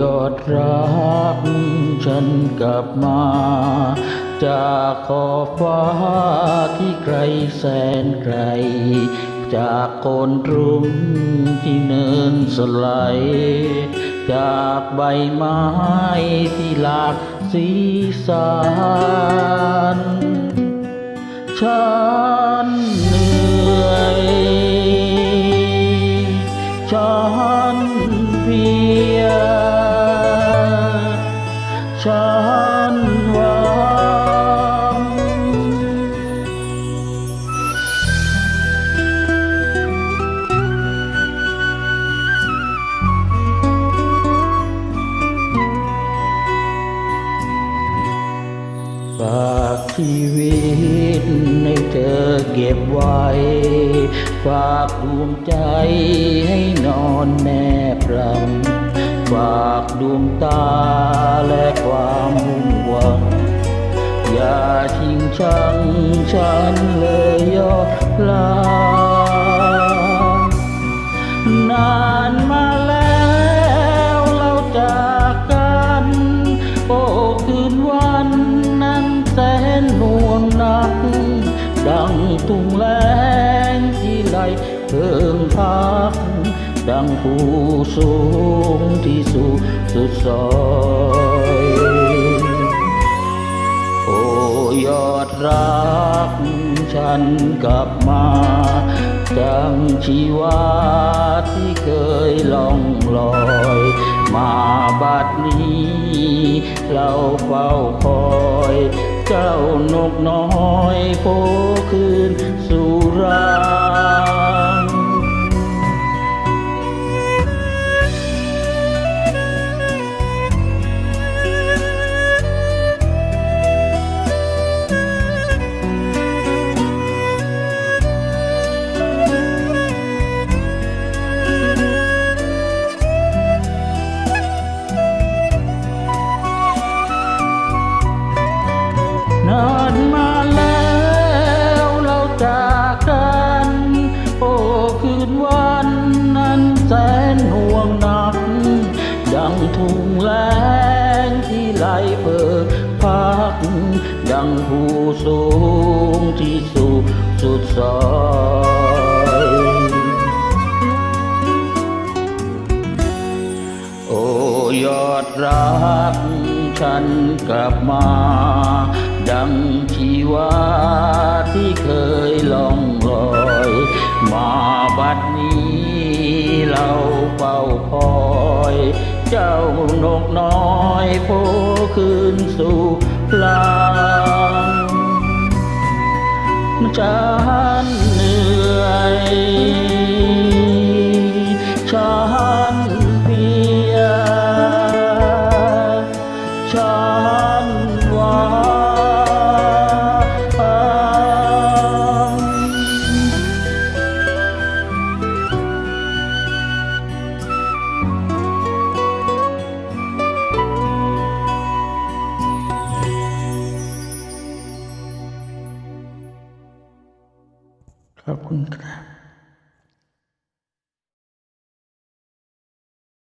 ยอดรักฉันกลับมา จากขอบฟ้าที่ไกลแสนไกล จากโคนรุ่มที่เนินสไลด์จากใบไม้ที่หลากสีสันฉันากชีวิตในเธอเก็บไว้ ฝากดวงใจให้นอนแนบรำฝากดวงตาและความมุ่งหวัง อย่าชิงชังฉันเลย ดังทุ่งแลงที่ไหลเพิงพัก ดังผู้สูงที่สู่สุดซอยโอ้ยอดรัก ฉันกลับมาจังชีวาที่เคยล่องลอย มาบัดนี้ เราเฝ้าคอย เจ้านกน้อยโผคืนสู่รา ดังผู้สูงที่สุดสุดซอยโอ้ยอดรักฉันกลับมา ดังชีวาที่เคยล่องลอย มาบัดนี้เราเฝ้าคอย เจ้านกน้อยโผคืนสู่ลางจ้า ขอบคุณครับ